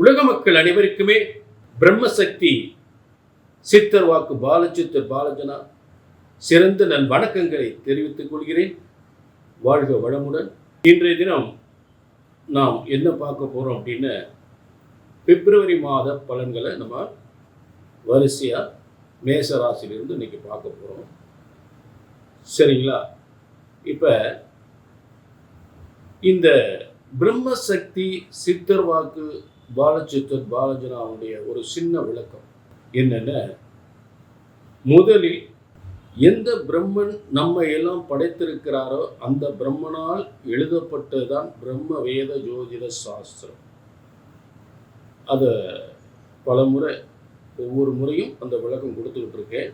உலக மக்கள் அனைவருக்குமே பிரம்மசக்தி. சித்தர் வாக்கு பாலச்சித்தர் பாலஜனா சிறந்த நன் வணக்கங்களை தெரிவித்துக் கொள்கிறேன். வாழ்க வளமுடன். இன்றைய தினம் நாம் என்ன பார்க்க போகிறோம் அப்படின்னு பிப்ரவரி மாத பலன்களை நம்ம வரிசையாக மேசராசிலிருந்து இன்னைக்கு பார்க்க போகிறோம் சரிங்களா? இப்போ இந்த பிரம்மசக்தி சித்தர் வாக்கு பாலச்சித்தர் பாலஜனாவுடைய ஒரு சின்ன விளக்கம் என்னென்ன? முதலில் எந்த பிரம்மன் நம்ம எல்லாம் படைத்திருக்கிறாரோ அந்த பிரம்மனால் எழுதப்பட்டதுதான் பிரம்ம வேத ஜோதிட சாஸ்திரம். அதை பல முறை ஒவ்வொரு முறையும் அந்த விளக்கம் கொடுத்துக்கிட்டு இருக்கேன்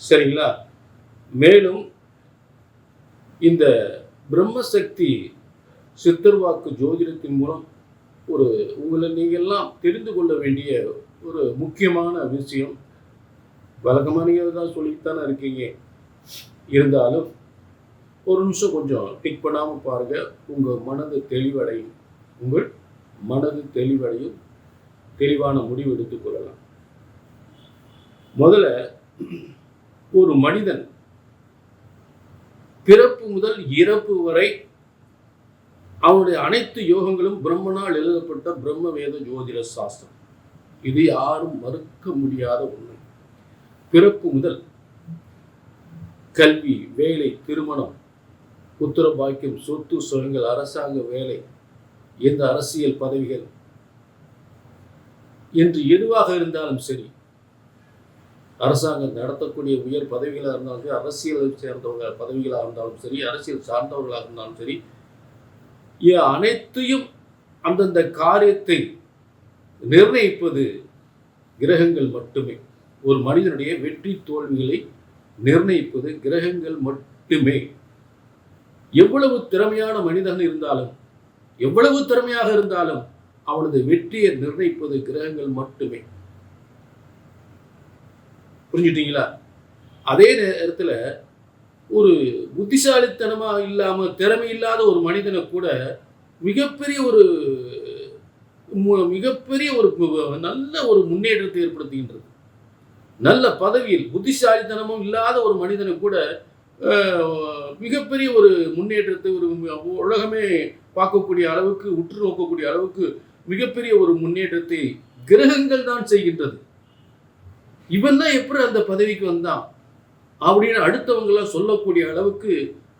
சரிங்களா? மேலும் இந்த பிரம்மசக்தி சித்தர்வாக்கு ஜோதிடத்தின் மூலம் ஒரு உங்களை நீங்கள்லாம் தெரிந்து கொள்ள வேண்டிய ஒரு முக்கியமான விஷயம். வழக்கமாக நீங்கள் தான் சொல்லித்தானே இருக்கீங்க. இருந்தாலும் ஒரு நிமிஷம் கொஞ்சம் டிக் பண்ணாமல் பாருங்கள் உங்கள் மனது தெளிவடையும். உங்கள் மனது தெளிவடையும். தெளிவான முடிவு எடுத்துக்கொள்ளலாம் முதல்ல ஒரு மனிதன் பிறப்பு முதல் இறப்பு வரை அவனுடைய அனைத்து யோகங்களும் பிரம்மனால் எழுதப்பட்ட பிரம்ம வேத ஜோதிட சாஸ்திரம். இது யாரும் மறுக்க முடியாத உண்மை. பிறப்பு முதல் கல்வி வேலை திருமணம் புத்திர பாக்கியம் சொத்து சுகங்கள் அரசாங்க வேலை எந்த அரசியல் பதவிகள். என்று எதுவாக இருந்தாலும் சரி அரசாங்கம் நடத்தக்கூடிய உயர் பதவிகளாக இருந்தாலும் சரி அரசியலை சேர்ந்தவங்க பதவிகளாக இருந்தாலும் சரி அரசியல் சார்ந்தவர்களாக இருந்தாலும் சரி அனைத்தையும் அந்தந்த காரியத்தை நிர்ணயிப்பது கிரகங்கள் மட்டுமே. ஒரு மனிதனுடைய வெற்றி தோல்விகளை நிர்ணயிப்பது கிரகங்கள் மட்டுமே. எவ்வளவு திறமையான மனிதன் இருந்தாலும் எவ்வளவு திறமையாக இருந்தாலும் அவனது வெற்றியை நிர்ணயிப்பது கிரகங்கள் மட்டுமே. புரிஞ்சுட்டீங்களா அதே நேரத்தில் ஒரு புத்திசாலித்தனமாக இல்லாமல் திறமை இல்லாத ஒரு மனிதனை கூட மிகப்பெரிய ஒரு மிகப்பெரிய ஒரு நல்ல ஒரு முன்னேற்றத்தை ஏற்படுத்துகின்றது. நல்ல பதவியில் புத்திசாலித்தனமும் இல்லாத ஒரு மனிதனை கூட மிகப்பெரிய ஒரு முன்னேற்றத்தை ஒரு உலகமே பார்க்கக்கூடிய அளவுக்கு உற்று நோக்கக்கூடிய அளவுக்கு மிகப்பெரிய ஒரு முன்னேற்றத்தை கிரகங்கள் தான் செய்கின்றது. இவன் தான் எப்படி அந்த பதவிக்கு வந்தான்? அப்படின்னு அடுத்தவங்களாம் சொல்லக்கூடிய அளவுக்கு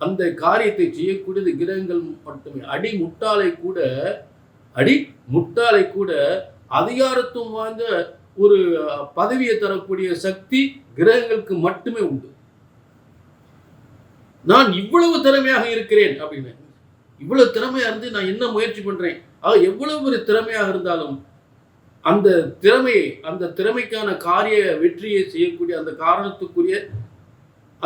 அந்த காரியத்தை செய்யக்கூடியது கிரகங்கள் மட்டுமே. அடி முட்டாளை கூட அடி முட்டாளை கூட அதிகாரத்துவம் வாய்ந்த ஒரு பதவியை தரக்கூடிய சக்தி கிரகங்களுக்கு மட்டுமே உண்டு. நான் இவ்வளவு திறமையாக இருக்கிறேன் அப்படின்னு. இவ்வளவு திறமையா இருந்து நான் என்ன முயற்சி பண்றேன்? ஆக எவ்வளவு ஒரு திறமையாக இருந்தாலும் அந்த திறமையை அந்த திறமைக்கான காரிய வெற்றியை செய்யக்கூடிய அந்த காரணத்துக்குரிய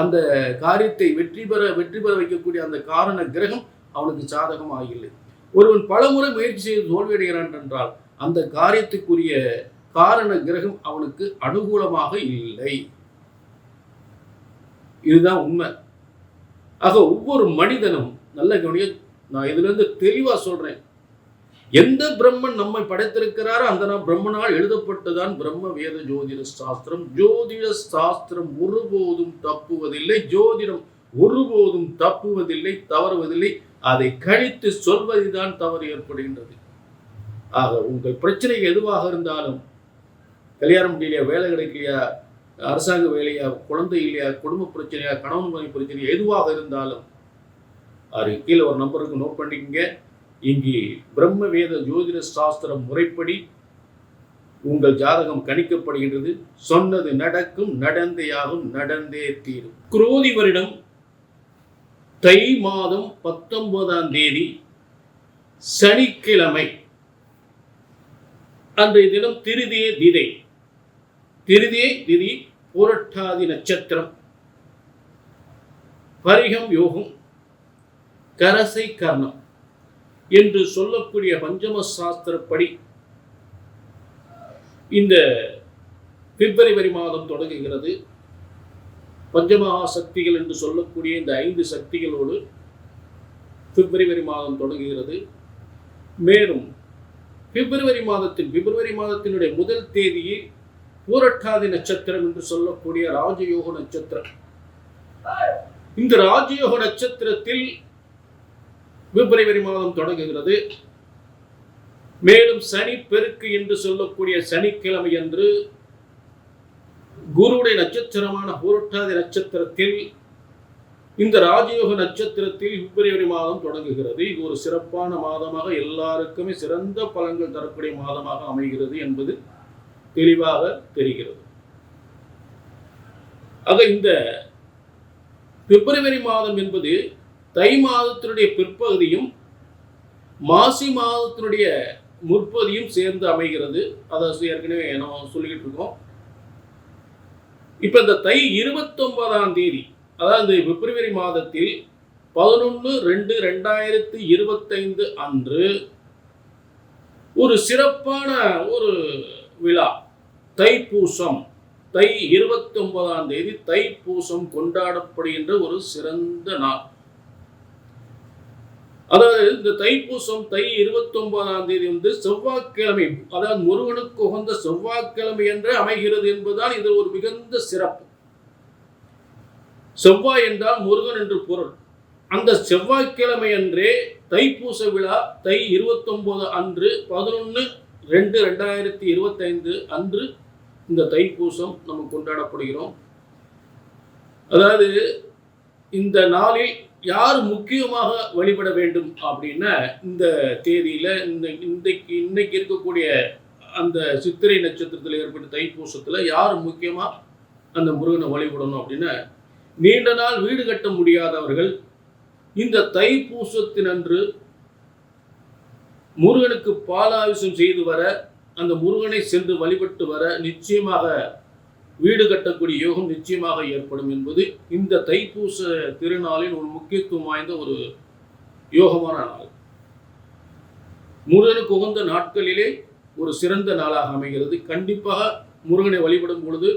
அந்த காரியத்தை வெற்றி பெற வெற்றி பெற வைக்கக்கூடிய அந்த காரண கிரகம் அவனுக்கு சாதகமாக இல்லை ஒருவன் பலமுறை முயற்சி செய்து தோல்வியடைகிறான் என்றால் அந்த காரியத்துக்குரிய காரண கிரகம் அவனுக்கு அனுகூலமாக இல்லை. இதுதான் உண்மை. ஆக ஒவ்வொரு மனிதனும் நல்ல கவனிய நான் இதுல இருந்து தெளிவா சொல்றேன். எந்த பிரம்மன் நம்மை படைத்திருக்கிறாரோ அந்த நாம் பிரம்மனால் எழுதப்பட்டதான் பிரம்ம வேத ஜோதிட சாஸ்திரம். ஜோதிட சாஸ்திரம் ஒருபோதும் தப்புவதில்லை. ஜோதிடம் ஒருபோதும் தப்புவதில்லை தவறுவதில்லை. அதை கழித்து சொல்வதுதான் தவறு ஏற்படுகின்றது. ஆக உங்கள் பிரச்சனை எதுவாக இருந்தாலும் கல்யாணம் முடியலையா வேலை கிடைக்கலையா அரசாங்க வேலையா குழந்தை இல்லையா குடும்ப பிரச்சனையா கணவன் மனைவி பிரச்சனையா எதுவாக இருந்தாலும் அது கீழே ஒரு நம்பருக்கு நோட் பண்ணிக்கங்க. இங்கே பிரம்ம வேத ஜோதிட சாஸ்திரம் முறைப்படி உங்கள் ஜாதகம் கணிக்கப்படுகின்றது. சொன்னது நடக்கும் நடந்தேயாகும் நடந்தே தீரும். குரோதி வருடம் தை மாதம் பத்தொன்பதாம் தேதி சனிக்கிழமை. அன்றைய தினம் திருதிய திதை. திருதிய திதி புரட்டாதி நட்சத்திரம். பரிகம் யோகம் கரசை கர்ணம். என்று சொல்லக்கூடிய பஞ்சம சாஸ்திரப்படி இந்த பிப்ரவரி மாதம் தொடங்குகிறது. பஞ்சமகா சக்திகள் என்று சொல்லக்கூடிய இந்த ஐந்து சக்திகளோடு பிப்ரவரி மாதம் தொடங்குகிறது. மேலும் பிப்ரவரி மாதத்தின் பிப்ரவரி மாதத்தினுடைய முதல் தேதியில் பூரட்டாதி நட்சத்திரம் என்று சொல்லக்கூடிய ராஜயோக நட்சத்திரம். இந்த ராஜயோக நட்சத்திரத்தில் பிப்ரவரி மாதம் தொடங்குகிறது. மேலும் சனி பெருக்கு என்று சொல்லக்கூடிய சனிக்கிழமை அன்று குருவுடைய நட்சத்திரமான பூரட்டாதி நட்சத்திரத்தில் இந்த ராஜயோக நட்சத்திரத்தில் பிப்ரவரி மாதம் தொடங்குகிறது. இது ஒரு சிறப்பான மாதமாக எல்லாருக்குமே சிறந்த பலன்கள் தரக்கூடிய மாதமாக அமைகிறது என்பது தெளிவாக தெரிகிறது. ஆக இந்த பிப்ரவரி மாதம் என்பது தை மாதத்தினுடைய பிற்பகுதியும் மாசி மாதத்தினுடைய முற்பதியும் சேர்ந்து அமைகிறது. அதை ஏற்கனவே நம்ம சொல்லிக்கிட்டு இருக்கோம். இப்போ இந்த தை இருபத்தொன்பதாம் தேதி அதாவது பிப்ரவரி மாதத்தில் பதினொன்று ரெண்டு ரெண்டாயிரத்தி இருபத்தைந்து அன்று ஒரு சிறப்பான ஒரு விழா தைப்பூசம். தை இருபத்தி ஒன்பதாம் தேதி தைப்பூசம் கொண்டாடப்படுகின்ற ஒரு சிறந்த நாள். அதாவது இந்த தைப்பூசம் தை இருபத்தொன்பதாம் தேதி வந்து செவ்வாய்க்கிழமை அதாவது முருகனுக்கு உகந்த செவ்வாய்க்கிழமை என்று அமைகிறது என்பதுதான் இது ஒரு மிகுந்த சிறப்பு. செவ்வாய் என்றால் முருகன் என்று பொருள். அந்த செவ்வாய்க்கிழமை அன்றே தைப்பூச விழா தை இருபத்தொன்பது அன்று பதினொன்று ரெண்டு ரெண்டாயிரத்தி இருபத்தைந்து அன்று இந்த தைப்பூசம் நம்ம கொண்டாடப்படுகிறோம். அதாவது இந்த நாளில் யார் முக்கியமாக வழிபட வேண்டும் அப்படின்னா இந்த தேதியில் இந்த இன்றைக்கு இன்னைக்கு இருக்கக்கூடிய அந்த சித்திரை நட்சத்திரத்தில் ஏற்பட்ட தைப்பூசத்தில் யார் முக்கியமாக அந்த முருகனை வழிபடணும் அப்படின்னா நீண்ட நாள் வீடு கட்ட முடியாதவர்கள் இந்த தைப்பூசத்தினன்று முருகனுக்கு பாலாபிஷம் செய்து வர அந்த முருகனை சென்று வழிபட்டு வர நிச்சயமாக வீடு கட்டக்கூடிய யோகம் நிச்சயமாக ஏற்படும் என்பது இந்த தைப்பூச திருநாளின் ஒரு முக்கியத்துவம் வாய்ந்த ஒரு யோகமான நாள். முருகனுக்கு உகந்த நாட்களிலே ஒரு சிறந்த நாளாக அமைகிறது. கண்டிப்பாக முருகனை வழிபடும் பொழுது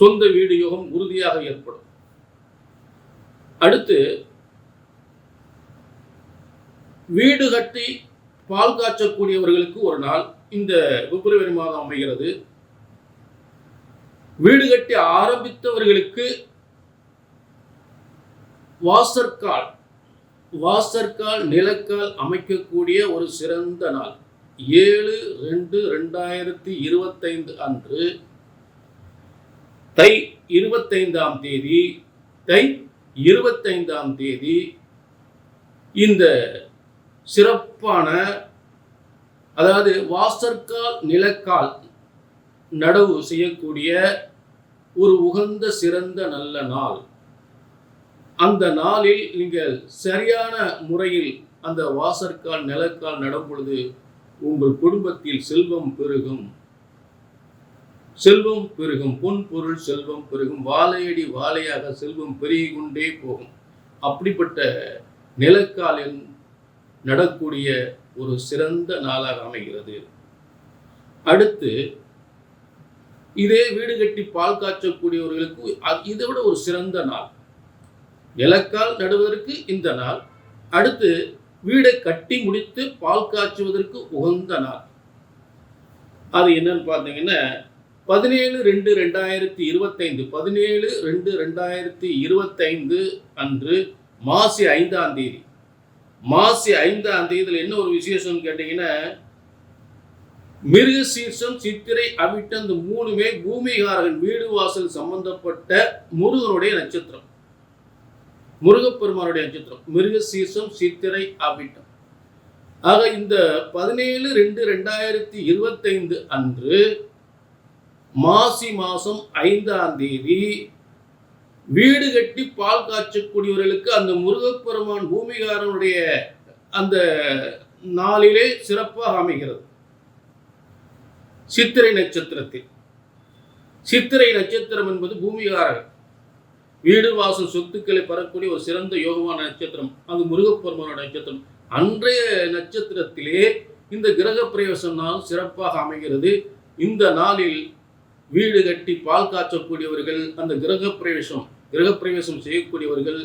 சொந்த வீடு யோகம் உறுதியாக ஏற்படும். அடுத்து வீடு கட்டி பால் காய்ச்சக்கூடியவர்களுக்கு ஒரு நாள். இந்த பிப்ரவரி மாதம் அமைகிறது. வீடு கட்டி ஆரம்பித்தவர்களுக்கு வாசற்கால் வாசற்கால் நிலக்கால் அமைக்கக்கூடிய ஒரு சிறந்த நாள். ஏழு ரெண்டு ரெண்டாயிரத்தி இருபத்தைந்து அன்று தை இருபத்தைந்தாம் தேதி தை இருபத்தைந்தாம் தேதி இந்த சிறப்பான அதாவது வாசற்கால் நிலக்கால் நடவு செய்யக்கூடிய ஒரு உகந்த சிறந்த நல்ல நாள். அந்த நாளில் நீங்கள் சரியான முறையில் அந்த வாசற்கால் நிலக்கால் நடும் பொழுது உங்கள் குடும்பத்தில் செல்வம் பெருகும். செல்வம் பெருகும் பொன் பொருள் செல்வம் பெருகும் வாழையடி வாழையாக செல்வம் பெருகி கொண்டே போகும். அப்படிப்பட்ட நிலக்காலில் நடக்கூடிய ஒரு சிறந்த நாளாக அமைகிறது. அடுத்து இதே வீடு கட்டி பால் காய்ச்சக்கூடியவர்களுக்கு இதை விட ஒரு சிறந்த நாள். நிலக்கால் நடுவதற்கு இந்த நாள். அடுத்து வீடை கட்டி முடித்து பால் காய்ச்சுவதற்கு உகந்த நாள். அது என்னன்னு பார்த்தீங்கன்னா பதினேழு ரெண்டு ரெண்டாயிரத்தி இருபத்தைந்து பதினேழு ரெண்டு ரெண்டாயிரத்தி இருபத்தைந்து அன்று மாசி ஐந்தாம் தேதி. மாசி ஐந்தாம் தேதியில் என்ன ஒரு விசேஷம்னு கேட்டிங்கன்னா மிருக சீர்ஷம் சித்திரை அவிட்டு அந்த மூணுமே பூமிகாரகன் வீடு வாசல் சம்பந்தப்பட்ட முருகனுடைய நட்சத்திரம். முருகப்பெருமானுடைய நட்சத்திரம். மிருக சீர்ஷம் சித்திரை அவிட்டம். ஆக இந்த பதினேழு ரெண்டு ரெண்டாயிரத்தி இருபத்தைந்து அன்று மாசி மாசம் ஐந்தாம் தேதி வீடு கட்டி பால் காய்ச்சக்கூடியவர்களுக்கு அந்த முருகப்பெருமான் பூமிகாரனுடைய அந்த நாளிலே சிறப்பாக அமைகிறது. சித்திரை நட்சத்திரத்தில். சித்திரை நட்சத்திரம் என்பது பூமிகாரகம் வீடு வாசல் சொத்துக்களை பெறக்கூடிய ஒரு சிறந்த யோகமான நட்சத்திரம். அது முருகப்பெருமானோட நட்சத்திரம். அன்றைய நட்சத்திரத்திலே இந்த கிரக பிரவேசம் நாள் சிறப்பாக அமைகிறது. இந்த நாளில் வீடு கட்டி பால் காய்ச்சக்கூடியவர்கள் அந்த கிரக பிரவேசம் கிரக பிரவேசம் செய்யக்கூடியவர்கள்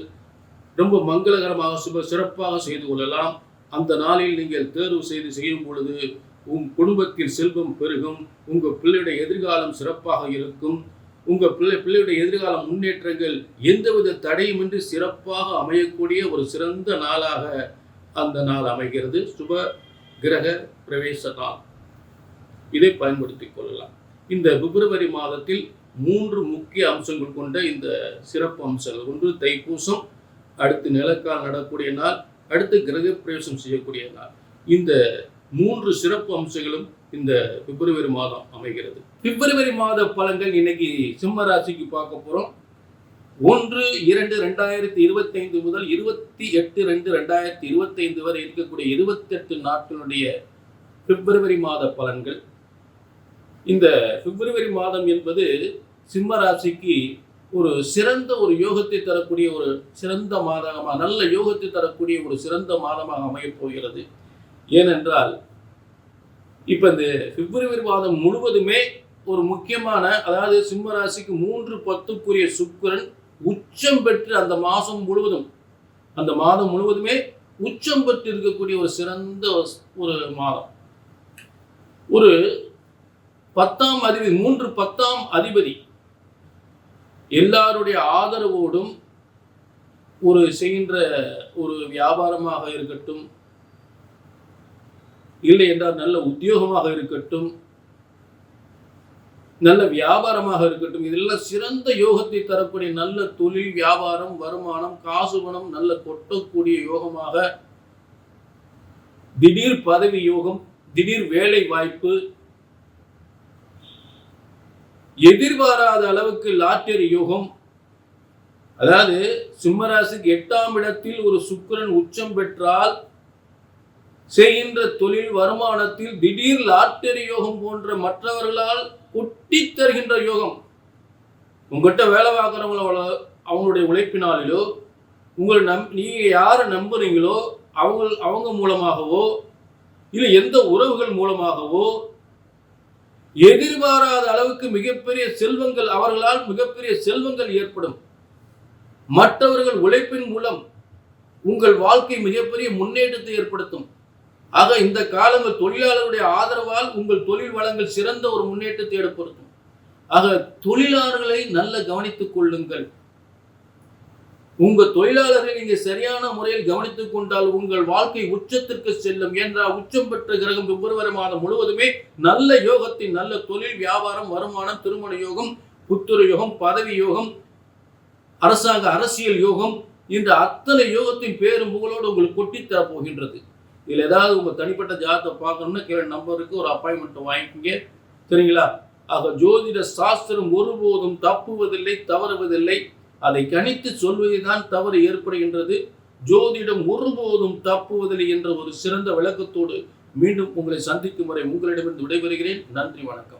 ரொம்ப மங்களகரமாக சுப சிறப்பாக செய்து கொள்ளலாம். அந்த நாளில் நீங்கள் தேர்வு செய்து செய்யும் பொழுது உன் குடும்பத்தில் செல்வம் பெருகும். உங்கள் பிள்ளையுடைய எதிர்காலம் சிறப்பாக இருக்கும். உங்கள் பிள்ளை பிள்ளையுடைய எதிர்கால முன்னேற்றங்கள் எந்தவித தடையுமின்றி சிறப்பாக அமையக்கூடிய ஒரு சிறந்த நாளாக அந்த நாள் அமைகிறது. சுப கிரக பிரவேச நாள். இதை பயன்படுத்திக் கொள்ளலாம். இந்த பிப்ரவரி மாதத்தில் மூன்று முக்கிய அம்சங்கள் கொண்ட இந்த சிறப்பு அம்சங்கள். ஒன்று தைப்பூசம். அடுத்து நிலக்கால் நடக்கூடிய நாள். அடுத்து கிரக பிரவேசம் செய்யக்கூடிய நாள். இந்த மூன்று சிறப்பு அம்சங்களும் இந்த பிப்ரவரி மாதம் அமைகிறது. பிப்ரவரி மாத பலன்கள் இன்னைக்கு சிம்ம ராசிக்கு பார்க்க போறோம். ஒன்று இரண்டு ரெண்டாயிரத்தி இருபத்தி ஐந்து முதல் இருபத்தி எட்டு ரெண்டு ரெண்டாயிரத்தி இருபத்தி ஐந்து வரை இருக்கக்கூடிய இருபத்தெட்டு நாட்களுடைய பிப்ரவரி மாத பலன்கள். இந்த பிப்ரவரி மாதம் என்பது சிம்ம ராசிக்கு ஒரு சிறந்த ஒரு யோகத்தை தரக்கூடிய ஒரு சிறந்த மாதமாக நல்ல யோகத்தை தரக்கூடிய ஒரு சிறந்த மாதமாக அமையப் போகிறது. ஏனென்றால் இப்போ இந்த பிப்ரவரி மாதம் முழுவதுமே ஒரு முக்கியமான அதாவது சிம்ம ராசிக்கு மூன்று பத்துக்குரிய சுக்கிரன் உச்சம் பெற்று அந்த மாதம் முழுவதும் அந்த மாதம் முழுவதுமே உச்சம் பெற்று இருக்கக்கூடிய ஒரு சிறந்த ஒரு மாதம். ஒரு பத்தாம் அதிபதி மூன்று பத்தாம் அதிபதி எல்லாருடைய ஆதரவோடும் ஒரு செய்கின்ற ஒரு வியாபாரமாக இருக்கட்டும் இல்லை என்றால் நல்ல உத்தியோகமாக இருக்கட்டும் நல்ல வியாபாரமாக இருக்கட்டும் இதெல்லாம் சிறந்த யோகத்தை தரக்கூடிய நல்ல தொழில் வியாபாரம் வருமானம் காசு பணம் நல்ல கொட்டக்கூடிய யோகமாக திடீர் பதவி யோகம் திடீர் வேலை வாய்ப்பு எதிர்பாராத அளவுக்கு லாட்டரி யோகம் அதாவது சிம்மராசிக்கு எட்டாம் இடத்தில் ஒரு சுக்கரன் உச்சம் பெற்றால் செய்கின்ற தொழில் வருமானத்தில் திடீர் லாட்டரி யோகம் போன்ற மற்றவர்களால் ஒட்டி தருகின்ற யோகம். உங்கள்கிட்ட வேலை பார்க்குறவங்கள அவங்களுடைய உழைப்பினாலோ உங்கள் நம் நீங்கள் யாரை நம்புறீங்களோ அவங்க அவங்க மூலமாகவோ இல்லை எந்த உறவுகள் மூலமாகவோ எதிர்பாராத அளவுக்கு மிகப்பெரிய செல்வங்கள் அவர்களால் மிகப்பெரிய செல்வங்கள் ஏற்படும். மற்றவர்கள் உழைப்பின் மூலம் உங்கள் வாழ்க்கை மிகப்பெரிய முன்னேற்றத்தை ஏற்படுத்தும். ஆக இந்த காலங்கள் தொழிலாளருடைய ஆதரவால் உங்கள் தொழில் வளங்கள் சிறந்த ஒரு முன்னேற்றத்தை ஏற்படுத்தும். ஆக தொழிலாளர்களை நல்ல கவனித்துக் கொள்ளுங்கள். உங்க தொழிலாளர்களை நீங்க சரியான முறையில் கவனித்துக் கொண்டால் உங்கள் வாழ்க்கை உச்சத்திற்கு செல்லும். என்றால் உச்சம் பெற்ற கிரகம் பிப்ரவரி மாதம் முழுவதுமே நல்ல யோகத்தின் நல்ல தொழில் வியாபாரம் வருமானம் திருமண யோகம் புத்துர யோகம் பதவி யோகம் அரசாங்க அரசியல் யோகம் இந்த அத்தனை யோகத்தின் பேரும் புகழோடு உங்களுக்கு கொட்டித்தரப் போகின்றது. இதில் ஏதாவது உங்கள் தனிப்பட்ட ஜாதத்தை பார்க்கணும்னா கீழே நம்பருக்கு ஒரு அப்பாயின்மெண்ட் வாங்கிக்கோங்க. சரிங்களா? ஆக ஜோதிட சாஸ்திரம் ஒருபோதும் தப்புவதில்லை தவறுவதில்லை. அதை கணித்து சொல்வதுதான் தவறு ஏற்படுகின்றது. ஜோதிடம் ஒருபோதும் தப்புவதில்லை என்ற ஒரு சிறந்த விளக்கத்தோடு மீண்டும் உங்களை சந்திக்கும் வரை உங்களிடமிருந்து விடைபெறுகிறேன். நன்றி வணக்கம்.